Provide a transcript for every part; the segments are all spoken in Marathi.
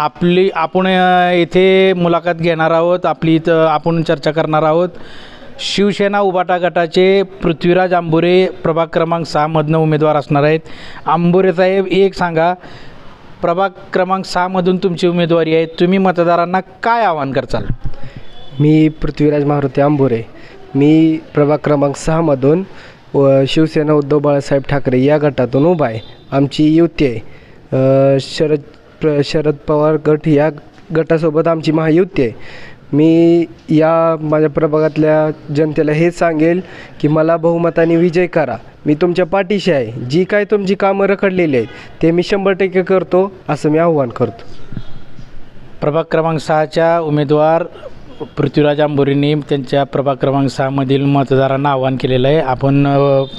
आपली आपण येथे इथे मुलाखत घेणार आहोत. आपली इथं आपण चर्चा करणार आहोत. शिवसेना उबाटा गटाचे पृथ्वीराज आंबुरे प्रभाग क्रमांक सहामधनं उमेदवार असणार आहेत. आंबुरे साहेब एक सांगा. प्रभाग क्रमांक सहामधून तुमची उमेदवारी आहे. तुम्ही मतदारांना काय आवाहन करचाल मी पृथ्वीराज मारुती आंबोरे. मी प्रभाग क्रमांक सहामधून व शिवसेना उद्धव बाळासाहेब ठाकरे या गटातून उभा आहे. आमची युती आहे. शरद प्र शरद पवार गट या गटासोबत आमची महायुती आहे. मी या माझ्या प्रभागातल्या जनतेला हेच सांगेल की मला बहुमताने विजय करा. मी तुमच्या पाठीशी आहे. जी काय तुमची कामं रखडलेली आहेत ते मी शंभर टक्के करतो असं मी आव्हान करतो. प्रभाग क्रमांक सहाच्या उमेदवार पृथ्वीराज आंबोरींनी त्यांच्या प्रभाग क्रमांक सहामधील मतदारांना आवाहन केलेलं आहे. आपण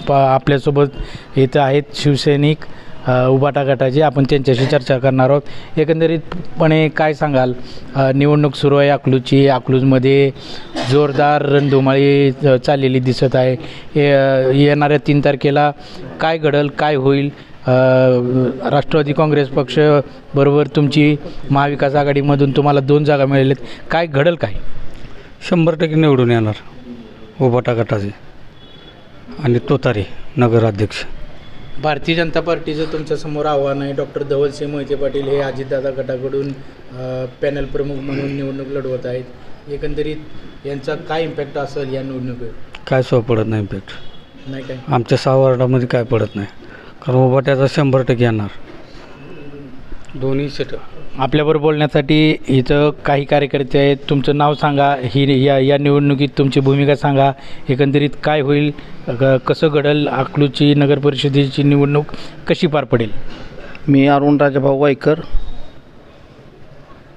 प आपल्यासोबत इथं आहेत शिवसैनिक उबाटा गटाची आपण त्यांच्याशी चर्चा करणार आहोत. एकंदरीतपणे काय सांगाल? निवडणूक सुरू आहे अकलूजची. अकलूजमध्ये जोरदार रणधुमाळी चाललेली दिसत आहे. येणाऱ्या तीन तारखेला काय घडल काय होईल? राष्ट्रवादी काँग्रेस पक्ष बरोबर तुमची महाविकास आघाडीमधून तुम्हाला दोन जागा मिळाल्यात काय घडल काय? शंभर टक्के निवडून येणार उबाटा गटाचे. आणि तोतारे नगराध्यक्ष. भारतीय जनता पार्टीचं तुमच्यासमोर आव्हान आहे. डॉक्टर धवलसिंह मोहिते पाटील हे अजितदादा गटाकडून पॅनल प्रमुख म्हणून निवडणूक लढवत आहेत. एकंदरीत यांचा काय इम्पॅक्ट असेल या निवडणुकीवर? काय सो पडत नाही इम्पॅक्ट नाही काय? आमच्या सहा वार्डामध्ये काय पडत नाही. कारण उबाट्याचा शंभर टक्के येणार. दोन्ही सीट आपल्याबरोबर बोलण्यासाठी इथं काही कार्यकर्ते आहेत. तुमचं नाव सांगा. ही या या निवडणुकीत तुमची भूमिका सांगा. एकंदरीत काय होईल? ग- कसं घडल? अकलूजची नगर परिषदेची निवडणूक कशी पार पडेल? मी अरुण राजाभाऊ वायकर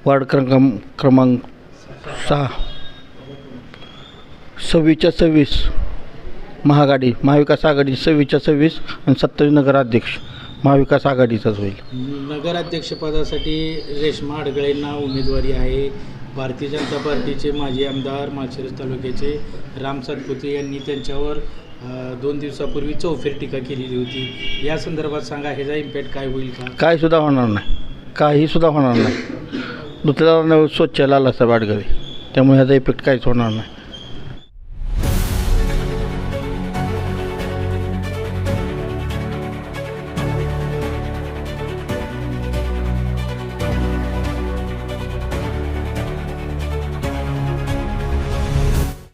वार्ड क्रमांक क्रमांक सहा. सव्वीसच्या सव्वीस महागाडी महाविकास आघाडी सव्वीसच्या सव्वीस आणि सत्तावीस नगराध्यक्ष. महाविकास आघाडीचाच होईल. नगराध्यक्षपदासाठी रेश्मा अडगळेंना उमेदवारी आहे. भारतीय जनता पार्टीचे माजी आमदार माळशिरस तालुक्याचे राम सातपुते यांनी त्यांच्यावर दोन दिवसापूर्वी चौफेर टीका केलेली होती. या संदर्भात सांगा ह्याचा इम्पॅक्ट काय होईल का? काय सुद्धा होणार नाही. काही सुद्धा होणार नाही. दुसऱ्याला स्वच्छ लाला साहेब आडगळे. त्यामुळे ह्याचा इफेक्ट काहीच होणार नाही.